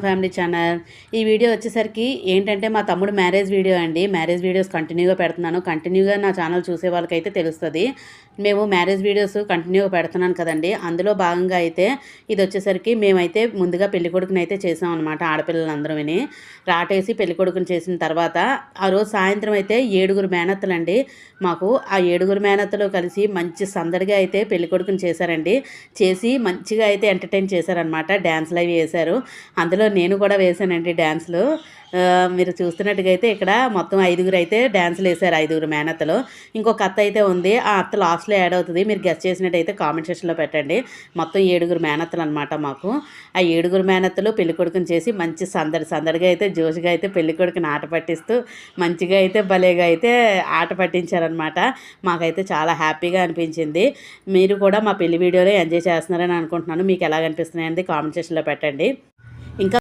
Family channel ఈ video వచ్చేసరికి ఏంటంటే మా తమ్ముడు మ్యారేజ్ వీడియో అండి. మ్యారేజ్ వీడియోస్ కంటిన్యూగా పెడుతున్నాను. కంటిన్యూగా నా ఛానల్ చూసే వాళ్ళకైతే తెలుస్తుంది. మేము మ్యారేజ్ వీడియోస్ కంటిన్యూగా పెడుతున్నాను కదండి. అందులో భాగంగా అయితే ఇది వచ్చేసరికి మేమైతే ముందుగా పెళ్ళికొడుకుని అయితే చేసాం అనమాట ఆడపిల్లలందరూ విని రాటేసి పెళ్ళికొడుకుని చేసిన తర్వాత ఆ రోజు సాయంత్రం అయితే ఏడుగురు మేనత్తలు అండి మాకు ఆ ఏడుగురు మేనత్తలు కలిసి మంచి సందడిగా అయితే పెళ్ళికొడుకుని చేశారండి. చేసి మంచిగా అయితే ఎంటర్టైన్ చేశారనమాట డ్యాన్స్లు అవి వేశారు అందులో నేను కూడా వేశానండి డ్యాన్స్లు. మీరు చూస్తున్నట్టుగా అయితే ఇక్కడ మొత్తం ఐదుగురు అయితే డ్యాన్సులు వేశారు ఐదుగురు మేనత్తలు. ఇంకొక అత్త అయితే ఉంది. ఆ అత్త లాస్ట్లో యాడ్ అవుతుంది. మీరు గెస్ట్ చేసినట్టయితే కామెంట్ సెక్షన్లో పెట్టండి. మొత్తం ఏడుగురు మేనత్తలు అనమాట మాకు. ఆ ఏడుగురు మేనత్తలు పెళ్ళి కొడుకుని చేసి మంచి సందడి సందడిగా అయితే జోషిగా అయితే పెళ్ళి కొడుకుని ఆట పట్టిస్తూ మంచిగా అయితే భలేగా అయితే ఆట పట్టించారనమాట. మాకైతే చాలా హ్యాపీగా అనిపించింది. మీరు కూడా మా పెళ్ళి వీడియోలో ఎంజాయ్ చేస్తున్నారని అనుకుంటున్నాను. మీకు ఎలా అనిపిస్తున్నాయండి కామెంట్ సెక్షన్లో పెట్టండి.